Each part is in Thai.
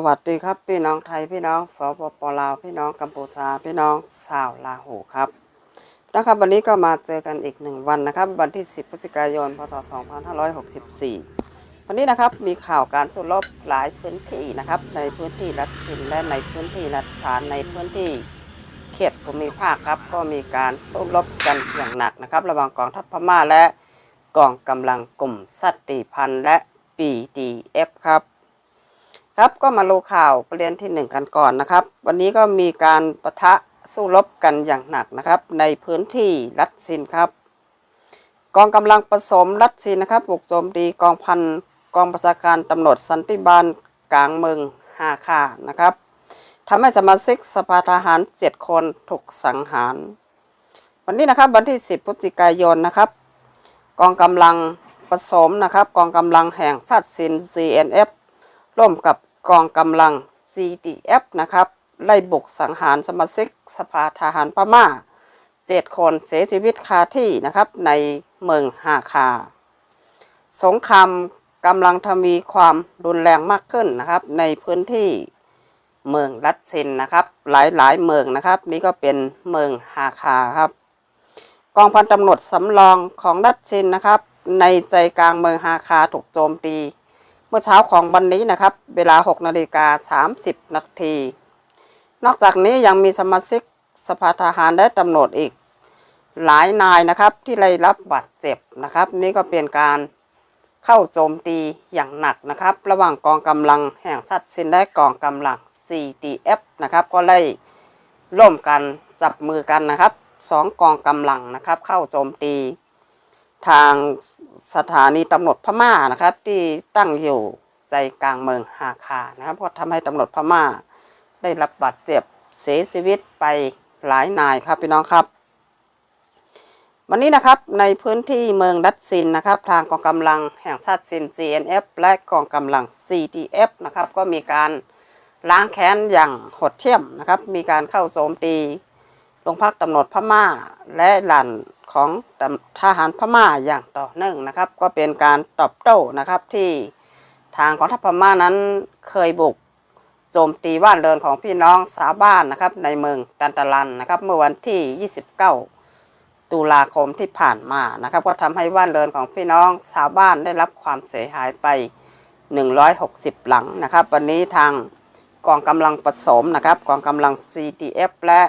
สวัสดีครับ พี่น้องไทยพี่น้องสปปลาวพี่น้องกัมพูชาพี่น้องชาวลาหูครับนะครับวันนี้ก็มาเจอกันอีกหนึ่งวันนะครับ วันที่ 10พฤศจิกายนพศ 2564 วันนี้นะครับมีข่าวการสู้รบหลายพื้นที่นะครับ ในพื้นที่รัฐชินและในพื้นที่รัฐฉานในพื้นที่เขตภูมิภาคครับก็มีการสู้รบกันอย่างหนักนะครับ ระหว่างกองทัพพม่าและกองกำลังกลุ่มสัตติพันธ์และ BDF ครับ ครับก็มาดูข่าวประเด็นที่หนึ่งกันก่อนนะครับ วันนี้ก็มีการปะทะสู้รบกันอย่างหนักนะครับ ในพื้นที่รัฐซินครับ กองกำลังผสมรัฐซินนะครับบุกโจมตีกองพันกองประชาการตำรวจสันติบาลกลางเมืองฮาคานะครับทำให้สมาชิกสภาทหาร 7 คนถูกสังหาร วันนี้นะครับวันที่ 10พฤศจิกายนนะครับ กองกำลังผสมนะครับ กองกำลังแห่งชาติซิน CNF ร่วมกับ กองกำลัง CDF นะครับ ไล่บุกสังหารสมาชิกสภาทหารพม่า7คนเสียชีวิตคาที่นะครับในเมืองฮาคา สงครามกำลังทวีความรุนแรงมากขึ้นนะครับ ในพื้นที่เมืองรัดซินนะครับ หลายๆเมืองนะครับ นี่ก็เป็นเมืองฮาคาครับ กองพันตำรวจสำรองของรัดซินนะครับ ในใจกลางเมืองฮาคาถูกโจมตี เมื่อเช้าของวันนี้นะครับ เวลา 6นาฬิกา30 นาที นอกจากนี้ยังมีสมาชิกสภาทหารและตำรวจอีก หลายนายนะครับที่ได้รับบาดเจ็บนะครับ นี่ก็เป็นการเข้าโจมตีอย่างหนักนะครับ ระหว่างกองกำลังแห่งชาติซินและกองกำลัง CDF นะครับ ก็ได้ร่วมกันจับมือกันนะครับสองกองกำลังนะครับ เข้าโจมตี ทางสถานีตำรวจพม่านะครับ ที่ตั้งอยู่ใจกลางเมืองฮาคานะครับก็ทำให้ตำรวจพม่า ได้รับบาดเจ็บเสียชีวิตไปหลายนายครับพี่น้องครับ วันนี้นะครับในพื้นที่เมืองดัตซินนะครับ ทางกองกำลังแห่งชาติซิน GNF และกองกำลัง CDF นะครับ ก็มีการล้างแค้นอย่างโหดเหี้ยมนะครับ มีการเข้าโจมตี งพักตำรวจพม่าและหลั่นของทหารพม่าอย่างต่อเนื่องนะครับ ก็เป็นการตอบโต้นะครับที่ทางกองทัพพม่านั้นเคยบุกโจมตีบ้านเรือนของพี่น้องสาวบ้านนะครับ ในเมืองตันตะลันนะครับ เมื่อวันที่ 29 ตุลาคมที่ผ่านมานะครับ ก็ทำให้บ้านเรือนของพี่น้องชาวบ้านได้รับความเสียหายไป 160 หลังนะครับ วันนี้ทางกองกำลังผสมนะครับกองกำลัง CTF และ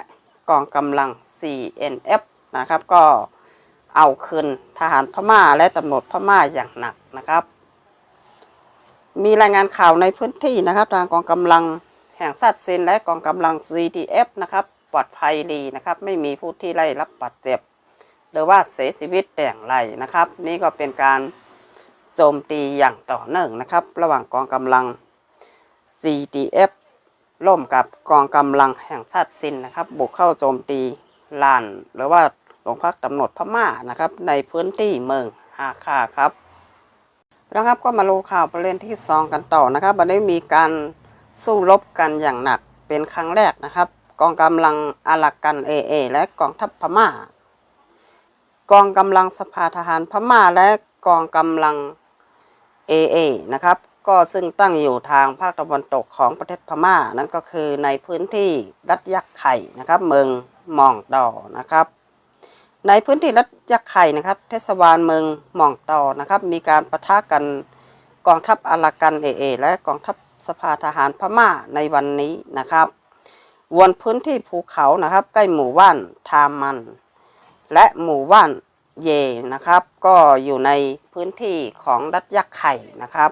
กองกำลัง CNF นะครับ ก็เอาคืนทหารพม่าและตำรวจพม่าอย่างหนักนะครับ มีรายงานข่าวในพื้นที่นะครับ ทางกองกำลังแห่งชาติซินและกองกำลัง CTF นะครับ ปลอดภัยดีนะครับ ไม่มีผู้ที่ได้รับบาดเจ็บ หรือว่าเสียชีวิตแต่อย่างไรนะครับ นี่ก็เป็นการโจมตีอย่างต่อเนื่องนะครับ ระหว่างกองกำลัง CTF ร่วมกับกองกำลังแห่งชาติซินนะครับ บุกเข้าโจมตีลาน หรือว่าโรงพักตำรวจพม่านะครับ ในพื้นที่เมืองฮาคาครับแล้วครับก็มาดูข่าวประเด็นที่สองกันต่อนะครับวันนี้มีการสู้รบกันอย่างหนักเป็นครั้งแรกนะครับ กองกำลังอารักกันเอเอและกองทัพพม่า กองกำลังสภาทหารพม่าและกองกำลัง AA นะครับ ก็ซึ่งตั้งอยู่ทางภาคตะวันตกของประเทศพม่า นั่นก็คือในพื้นที่รัฐยักษ์ไข่นะครับเมืองหมองดอนะครับ ในพื้นที่รัฐยักษ์ไข่นะครับ เทศบาลเมืองหมองตอนะครับ มีการประทะกันกองทัพอารากันเอเอและกองทัพสภาทหารพม่าในวันนี้นะครับวนพื้นที่ภูเขานะครับ ใกล้หมู่บ้านทามัน และหมู่บ้านเยนะครับ ก็อยู่ในพื้นที่ของรัฐยักษ์ไข่นะครับ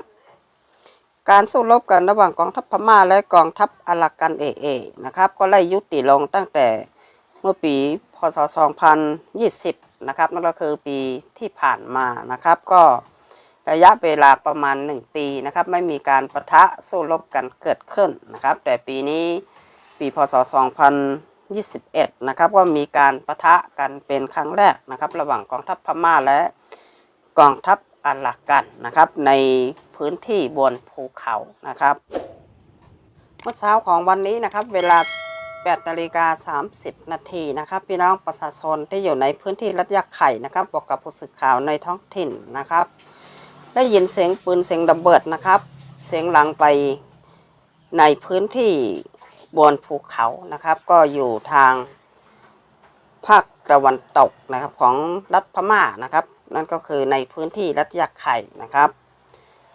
การสู้รบกันระหว่างกองทัพพม่าและกองทัพอารากันเอเอนะครับก็ไล่ยุติลงตั้งแต่เมื่อปีพศ 2020 นะครับนั่นก็คือปีที่ผ่านมานะครับก็ระยะเวลาประมาณ 1 ปีนะครับไม่มีการประทะสู้รบกันเกิดขึ้นนะครับ แต่ปีนี้ปีพศ 2021 นะครับก็มีการประทะกันเป็นครั้งแรกนะครับ ระหว่างกองทัพพม่าและกองทัพอารากันนะครับใน พื้นที่บนภูเขานะครับ เมื่อเช้าของวันนี้นะครับ เวลา8นาฬิกา30 นาทีนะครับ พี่น้องประชาชนที่อยู่ในพื้นที่รัฐยักษ์ไข่นะครับบอกกับผู้สื่อข่าวในท้องถิ่นนะครับ ได้ยินเสียงปืนเสียงระเบิดนะครับ เสียงหลังไปในพื้นที่บนภูเขานะครับ ก็อยู่ทางภาคตะวันตกนะครับของรัฐพม่านะครับ นั่นก็คือในพื้นที่รัฐยาไข่นะครับ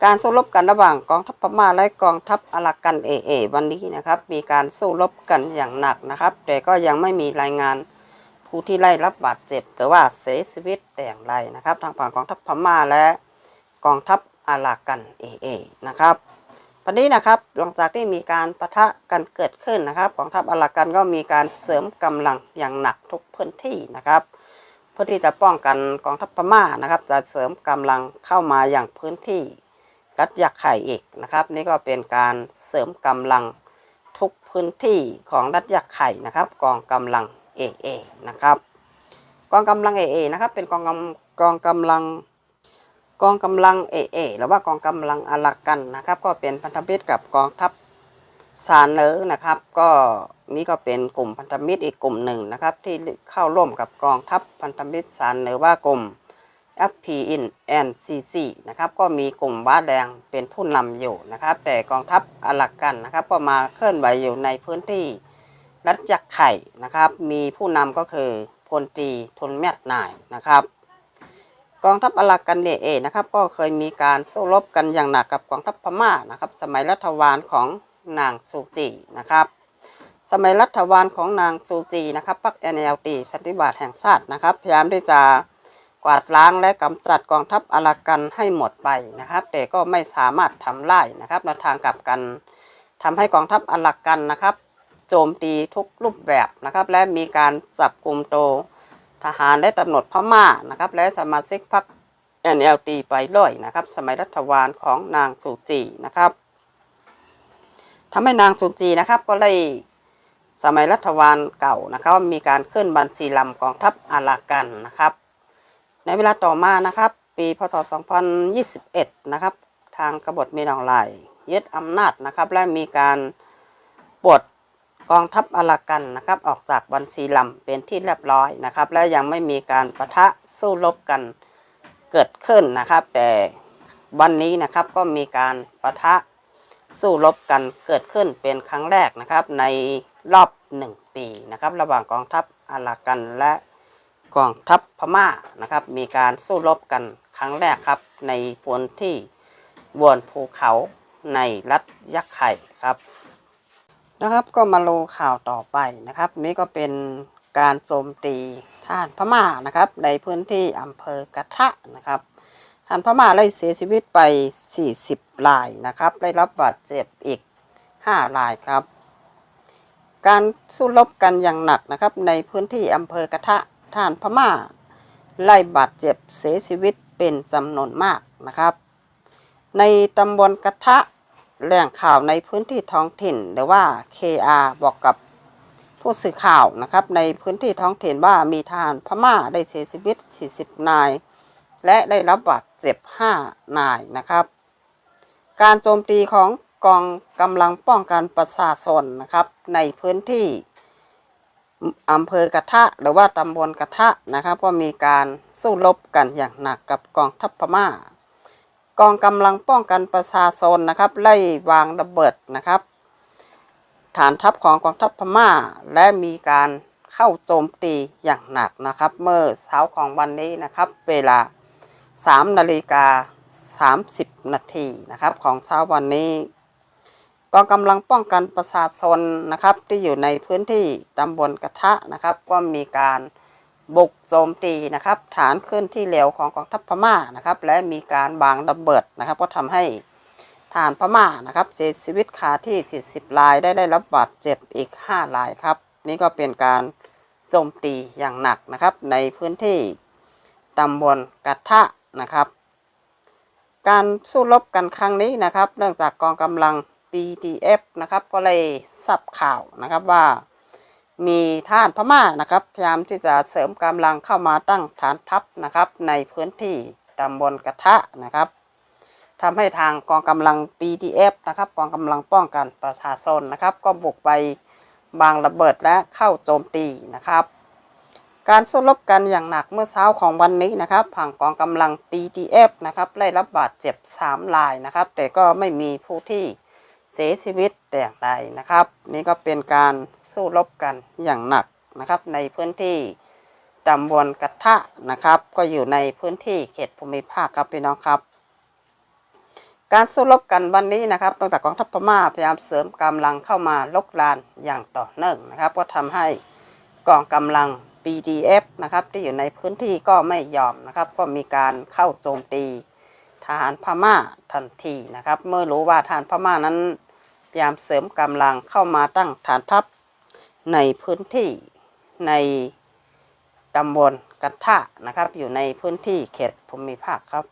การสู้รบกันระหว่างกองทัพพม่าและกองทัพอารากันเอเอวันนี้นะครับ มีการสู้รบกันอย่างหนักนะครับ แต่ก็ยังไม่มีรายงานผู้ที่ไล่รับบาดเจ็บ หรือว่าเสียชีวิตแต่อย่างไรนะครับ ทางฝั่งกองทัพพม่าและกองทัพอารากันเอเอนะครับวันนี้นะครับหลังจากที่มีการปะทะกันเกิดขึ้นนะครับกองทัพอารากันก็มีการเสริมกำลังอย่างหนักทุกพื้นที่นะครับเพื่อที่จะป้องกันกองทัพพม่านะครับ จะเสริมกำลังเข้ามาอย่างพื้นที่ รัฐยาไข่อีกนะครับ นี่ก็เป็นการเสริมกำลังทุกพื้นที่ของรัฐยาไข่นะครับ กองกำลัง AA นะครับ กองกำลัง AA นะครับ เป็นกองกำกองกำลังกองกำลัง AA หรือว่ากองกำลังอารากันนะครับ ก็เป็นพันธมิตรกับกองทัพซานเนอร์นะครับ ก็นี่ก็เป็นกลุ่มพันธมิตรอีกกลุ่มหนึ่งนะครับ ที่เข้าร่วมกับกองทัพพันธมิตรซานเนอร์ว่ากลุ่ม FP in NCC นะครับก็มีกลุ่มว้าแดงเป็นผู้นำอยู่นะครับ แต่กองทัพอารักกันนะครับ ก็มาเคลื่อนไหวอยู่ในพื้นที่รัฐยักษ์ไข่นะครับ มีผู้นำก็คือพลตรีทนแมดนายนะครับกองทัพอารักกันเนเอนะครับก็เคยมีการสู้รบกันอย่างหนักกับกองทัพพม่านะครับ สมัยรัฐวาลของนางซูจีนะครับ สมัยรัฐวาลของนางซูจีนะครับพรรค NLD สันติบาตแห่งชาตินะครับ พยายามที่จะ กวาดล้างและกำจัดกองทัพอารากันให้หมดไปนะครับ แต่ก็ไม่สามารถทำได้นะครับในทางกลับกันทำให้กองทัพอารากันนะครับ โจมตีทุกรูปแบบนะครับ และมีการจับกลุ่มโตทหารและตำรวจพม่านะครับ และสมาชิกพรรค NLD ไปเลยนะครับ สมัยรัฐวาลของนางซูจีนะครับทำให้นางซูจีนะครับก็เลยสมัยรัฐวาลเก่านะครับมีการขึ้นบัญชีลำกองทัพอารากันนะครับ ในเวลาต่อมานะครับ ปีพศ 2021 นะครับ ทางกบฏเมีนองไหลยึดอำนาจนะครับ และมีการปลดกองทัพอารากันนะครับ ออกจากบัญชีลำเป็นที่เรียบร้อยนะครับ และยังไม่มีการปะทะสู้รบกันเกิดขึ้นนะครับ แต่วันนี้นะครับก็มีการปะทะสู้รบกันเกิดขึ้นเป็นครั้งแรกนะครับ ในรอบหนึ่งปีนะครับ ระหว่างกองทัพอารากันและ กองทัพพม่านะครับ มีการสู้รบกันครั้งแรกครับ ในพื้นที่บนภูเขาในรัฐยักษ์ไข่ครับนะครับก็มาดูข่าวต่อไปนะครับ นี่ก็เป็นการโจมตีท่านพม่านะครับ ในพื้นที่อำเภอกระทะนะครับท่านพม่าได้เสียชีวิตไป 40รายนะครับ ได้รับบาดเจ็บอีก 5 รายครับ การสู้รบกันอย่างหนักนะครับ ในพื้นที่อำเภอกระทะ ทหานพม่า ไล่บาดเจ็บเสียชีวิตเป็นจำนวนมากนะครับ ในตำบลกระทะแหล่งข่าวในพื้นที่ท้องถิ่นหรือว่า KR บอกกับผู้สื่อข่าวนะครับในพื้นที่ท้องถิ่นว่ามีทหารพม่าได้เสียชีวิต 40 นาย และได้รับบาดเจ็บ 5 นายนะครับ การโจมตีของกองกำลังป้องกันประชาชนนะครับในพื้นที่ อำเภอกระทะหรือว่าตำบลกระทะนะครับก็มีการสู้รบกันอย่างหนักกับกองทัพพม่า กองกำลังป้องกันประชาชนนะครับ ไล่วางระเบิดนะครับ ฐานทัพของกองทัพพม่า และมีการเข้าโจมตีอย่างหนักนะครับ เมื่อเช้าของวันนี้นะครับ เวลา 3 นาฬิกา 30 นาทีนะครับ ของเช้าวันนี้ กองกำลังป้องกันประชาชนนะครับที่อยู่ในพื้นที่ตำบลกระทะนะครับ ก็มีการบุกโจมตีนะครับ ฐานขึ้นที่เหลวของกองทัพพม่านะครับ และมีการบางระเบิดนะครับ ก็ทำให้ฐานพม่านะครับเสียชีวิตคาที่ 40รายได้ได้รับบาดเจ็บอีก 5 รายครับ นี่ก็เป็นการโจมตีอย่างหนักนะครับ ในพื้นที่ตำบลกระทะนะครับ การสู้รบกันครั้งนี้นะครับ เนื่องจากกองกำลัง BDF นะครับ ก็เลยสับข่าวนะครับว่า มีท่านพม่านะครับ พยายามที่จะเสริมกำลังเข้ามาตั้งฐานทัพนะครับ ในพื้นที่ตำบลกระทะนะครับทำให้ทางกองกำลัง BDF นะครับ กองกำลังป้องกันประชาชนนะครับ ก็บุกไปบางระเบิดและเข้าโจมตีนะครับการสู้รบกันอย่างหนักเมื่อเช้าของวันนี้นะครับทางกองกำลัง BDF นะครับได้รับบาดเจ็บ 3 รายนะครับ แต่ก็ไม่มีผู้ที่ เสียชีวิตแต่อย่างใดนะครับ นี่ก็เป็นการสู้รบกันอย่างหนักนะครับ ในพื้นที่ตำบลกระทะนะครับ ก็อยู่ในพื้นที่เขตภูมิภาคครับพี่น้องครับ การสู้รบกันวันนี้นะครับตั้งแต่กองทัพพม่าพยายามเสริมกำลังเข้ามาลกลานอย่างต่อเนื่องนะครับ ก็ทำให้กองกำลัง BDF นะครับที่อยู่ในพื้นที่ก็ไม่ยอมนะครับ ก็มีการเข้าโจมตีทหารพม่าทันทีนะครับ เมื่อรู้ว่าทหารพม่านั้น พยายามเสริมกำลังเข้ามาตั้งฐานทัพในพื้นที่ในตำบลกันทะนะครับ อยู่ในพื้นที่เขตภูมิภาคครับ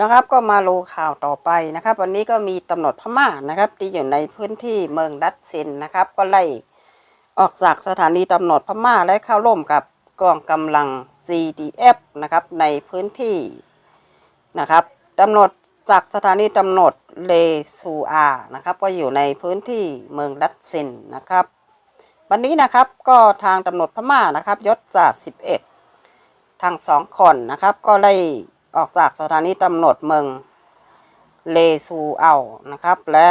นะครับก็มาดูข่าวต่อไปนะครับ วันนี้ก็มีตำรวจพม่านะครับ ที่อยู่ในพื้นที่เมืองดัตซินนะครับ ก็ไล่ออกจากสถานีตำรวจพม่าและเข้าร่วมกับกองกำลัง CDF นะครับในพื้นที่นะครับตำรวจ จากสถานีตำรวจเลซูอานะครับก็อยู่ในพื้นที่เมืองดัตซินนะครับ วันนี้นะครับก็ทางตำรวจพม่านะครับยศจาก11ทั้งสองคนนะครับ ก็ไล่ออกจากสถานีตำรวจเมืองเลซูเอานะครับ และ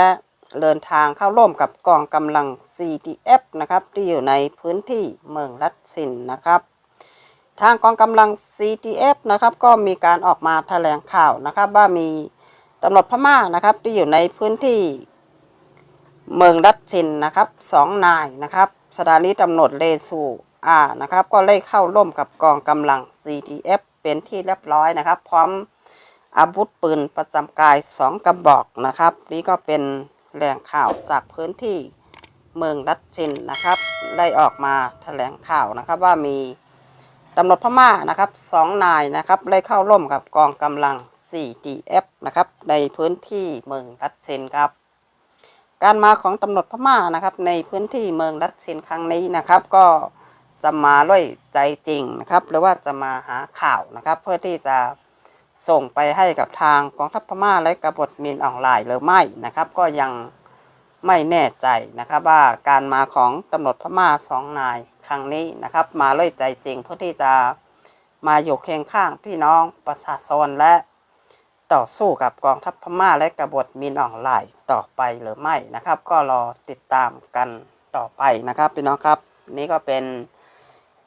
เดินทางเข้าร่วมกับกองกำลัง CDF นะครับที่อยู่ในพื้นที่เมืองรัดสินนะครับ ทางกองกำลัง CDF นะครับก็มีการออกมาแถลงข่าวนะครับว่ามี ตำรวจพม่านะครับ ที่อยู่ในพื้นที่เมืองรัดชินนะครับสองนายนะครับสถานีตำรวจเลซูอานะครับ ก็ได้เข้าร่วมกับกองกำลัง CDF เป็นที่เรียบร้อยนะครับ พร้อมอาวุธปืนประจำกายสองกระบอกนะครับ นี่ก็เป็นแหล่งข่าวจากพื้นที่เมืองดัตชินนะครับ ได้ออกมาแถลงข่าวนะครับว่ามี ตำรวจพม่านะครับสองนายนะครับได้เข้าร่วมกับกองกำลัง 4DF นะครับในพื้นที่เมืองดัตชินครับ การมาของตำรวจพม่านะครับในพื้นที่เมืองดัตชินครั้งนี้นะครับ ก็จะมาด้วยใจจริงนะครับ หรือว่าจะมาหาข่าวนะครับ เพื่อที่จะส่งไปให้กับทางกองทัพพม่าและกบฏมินออนไลน์หรือไม่นะครับ ก็ยัง ไม่แน่ใจนะครับว่าการมาของตำรวจพม่าสองนายครั้งนี้นะครับ มาด้วยใจจริงเพื่อที่จะมาอยู่เคียงข้างพี่น้องประชาชนและต่อสู้กับกองทัพพม่าและกบฏมินออนไลต่อไปหรือไม่นะครับ ก็รอติดตามกันต่อไปนะครับพี่น้องครับ นี่ก็เป็น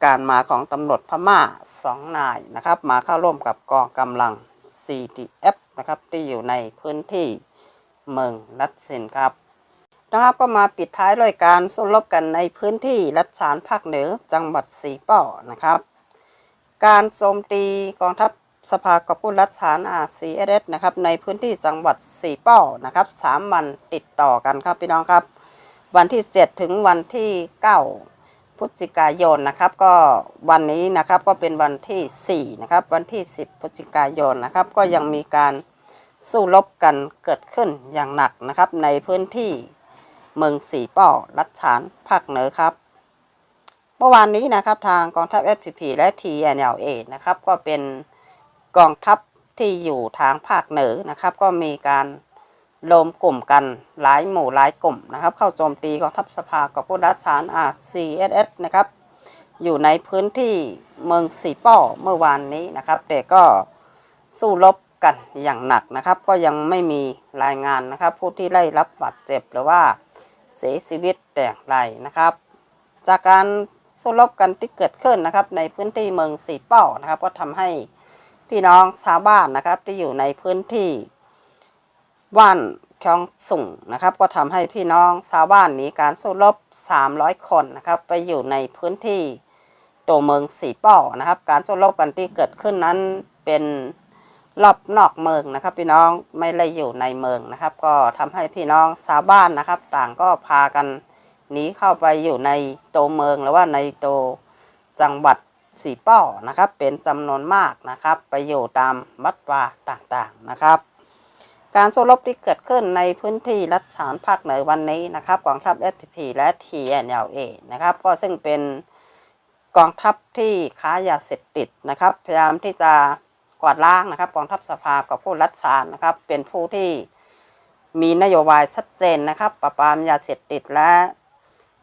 การมาของตำรวจพม่าสองนายนะครับ มาเข้าร่วมกับกองกำลัง CTF นะครับที่อยู่ในพื้นที่เมืองรัดสินครับ นะครับก็มาปิดท้ายด้วยการสู้รบกันในพื้นที่รัชฉานภาคเหนือจังหวัดสีป่อนะครับ การโจมตีกองทัพสภากอบกู้รัชฉานอาซีเอสนะครับในพื้นที่จังหวัดสีป่อนะครับสามวันติดต่อกันครับพี่น้องครับ วันที่ 7 ถึงวันที่ 9พฤศจิกายนนะครับ ก็วันนี้นะครับก็เป็นวันที่ 4 นะครับ วันที่ 10พฤศจิกายนนะครับ ก็ยังมีการสู้รบกันเกิดขึ้นอย่างหนักนะครับในพื้นที่ เมืองสีป่อรัชฉานภาคเหนือครับ เมื่อวานนี้นะครับทางกองทัพ FPP และ TNLA นะครับก็เป็นกองทัพที่อยู่ทางภาคเหนือนะครับ ก็มีการรวมกลุ่มกันหลายหมู่หลายกลุ่มนะครับ เข้าโจมตีกองทัพสภากอบกู้รัฐฉาน RCSS นะครับ อยู่ในพื้นที่เมืองสีป้อเมื่อวานนี้นะครับ แต่ก็สู้รบกันอย่างหนักนะครับ ก็ยังไม่มีรายงานนะครับ ผู้ที่ได้รับบาดเจ็บหรือว่า เสียชีวิตแต่อย่างไรนะครับ จากการสู้รบกันที่เกิดขึ้นนะครับ ในพื้นที่เมืองสีป้อนะครับ ก็ทำให้พี่น้องชาวบ้านนะครับที่อยู่ในพื้นที่ว่านคยองสุ่งนะครับ ก็ทำให้พี่น้องชาวบ้านหนีการสู้รบ 300 คนนะครับ ไปอยู่ในพื้นที่ตัวเมืองสีป้อนะครับ การสู้รบกันที่เกิดขึ้นนั้นเป็น รอบนอกเมืองนะครับ พี่น้องไม่ได้อยู่ในเมืองนะครับ ก็ทำให้พี่น้องชาวบ้านนะครับ ต่างก็พากันหนีเข้าไปอยู่ในตัวเมืองหรือว่าในตัวจังหวัดสีป้อนะครับ เป็นจำนวนมากนะครับ ไปอยู่ตามวัดวาต่างๆนะครับ การสู้รบที่เกิดขึ้นในพื้นที่รัฐฉานภาคเหนือวันนี้นะครับกองทัพ FPP และ TNLA นะครับ ก็ซึ่งเป็นกองทัพที่ค้ายาเสพติดนะครับ พยายามที่จะ กวาดล้างนะครับกองทัพสภากับผู้รัฐฉานนะครับ เป็นผู้ที่มีนโยบายชัดเจนนะครับปราบปรามยาเสพติดและ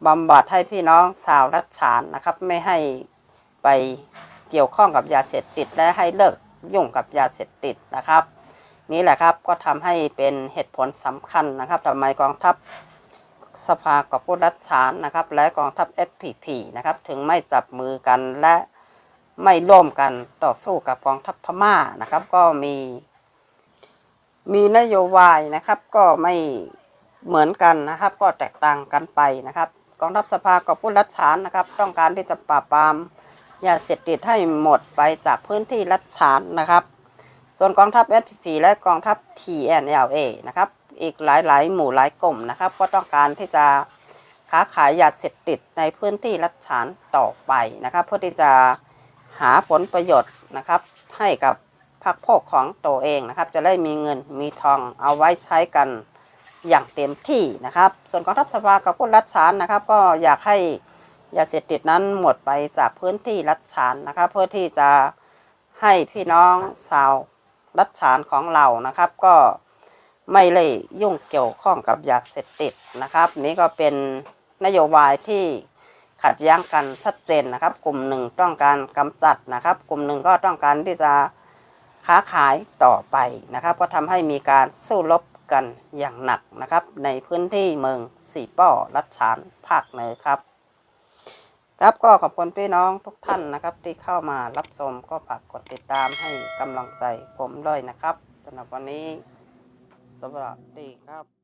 บำบัดให้พี่น้องชาวรัฐฉานนะครับ ไม่ให้ไปเกี่ยวข้องกับยาเสพติดและให้เลิกยุ่งกับยาเสพติดนะครับ นี่แหละครับก็ทำให้เป็นเหตุผลสำคัญนะครับทำไมกองทัพสภากอบกู้รัฐฉานนะครับ และกองทัพ FPP นะครับถึงไม่จับมือกันและ ไม่ร่วมกันต่อสู้กับกองทัพพม่านะครับ ก็มี มีนโยบายนะครับ ก็ไม่เหมือนกันนะครับ ก็แตกต่างกันไปนะครับ กองทัพสภากอบกู้รัฐฉานนะครับ ต้องการที่จะปราบปรามยาเสพติดให้หมดไปจากพื้นที่รัฐฉานนะครับ ส่วนกองทัพ SPP และกองทัพ TNLA นะครับ อีกหลายๆ หมู่หลายกลุ่มนะครับ ก็ต้องการที่จะค้าขายยาเสพติดในพื้นที่รัฐฉานต่อไปนะครับ เพื่อที่จะ หาผลประโยชน์นะครับ ให้กับพรรคพวกของตัวเองนะครับ จะได้มีเงินมีทองเอาไว้ใช้กันอย่างเต็มที่นะครับ ส่วนกองทัพสภากับผู้รัฐฉานนะครับ ก็อยากให้ยาเสพติดนั้นหมดไปจากพื้นที่รัฐฉานนะครับ เพื่อที่จะให้พี่น้องชาวรัฐฉานของเรานะครับ ก็ไม่เลยยุ่งเกี่ยวข้องกับยาเสพติดนะครับ นี่ก็เป็นนโยบายที่ ขัดแย้งกันชัดเจนนะครับ กลุ่มหนึ่งต้องการกำจัดนะครับ กลุ่มหนึ่งก็ต้องการที่จะค้าขายต่อไปนะครับ ก็ทำให้มีการสู้รบกันอย่างหนักนะครับ ในพื้นที่เมืองสีป้อรัฐฉานภาคเหนือครับ ครับก็ขอบคุณพี่น้องทุกท่านนะครับ ที่เข้ามารับชมก็ฝากกดติดตามให้กำลังใจผมด้วยนะครับสำหรับวันนี้สวัสดีครับ